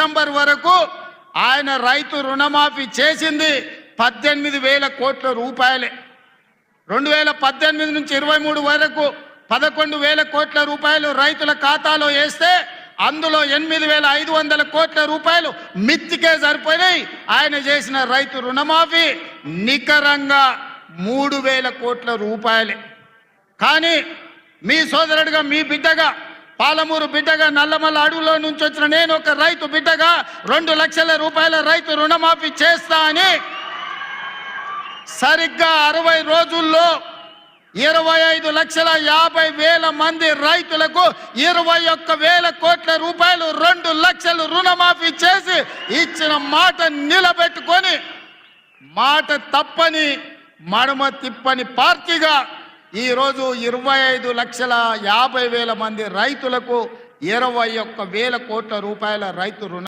December వరకు ఆయన రైతు రుణమాఫీ చేసింది పద్దెనిమిది వేల కోట్ల రూపాయలే. రెండు వేల పద్దెనిమిది నుంచి ఇరవై మూడు వరకు పదకొండు వేల కోట్ల రూపాయలు రైతుల ఖాతాలో వేస్తే అందులో ఎనిమిది వేల ఐదు వందల కోట్ల రూపాయలు మిత్తికే సరిపోయినాయి. ఆయన చేసిన రైతు రుణమాఫీ నికరంగా మూడు వేల కోట్ల రూపాయలే. కానీ మీ సోదరుడిగా మీ బిడ్డగా పాలమూరు బిడ్డగా నల్లమల్ల అడవులో నుంచి వచ్చిన నేను ఒక రైతు బిడ్డగా రెండు లక్షల రూపాయల రైతు రుణమాఫీ చేస్తా అని సరిగ్గా అరవై రోజుల్లో ఇరవై ఐదు లక్షల యాభై వేల మంది రైతులకు ఇరవై ఒక్క వేల కోట్ల రూపాయలు రెండు లక్షలు రుణమాఫీ చేసి ఇచ్చిన మాట నిలబెట్టుకొని మాట తప్పని మడమ తిప్పని పార్టీగా ఈరోజు ఇరవై ఐదు లక్షల యాభై వేల మంది రైతులకు ఇరవై ఒక్క వేల కోట్ల రూపాయల రైతు రుణ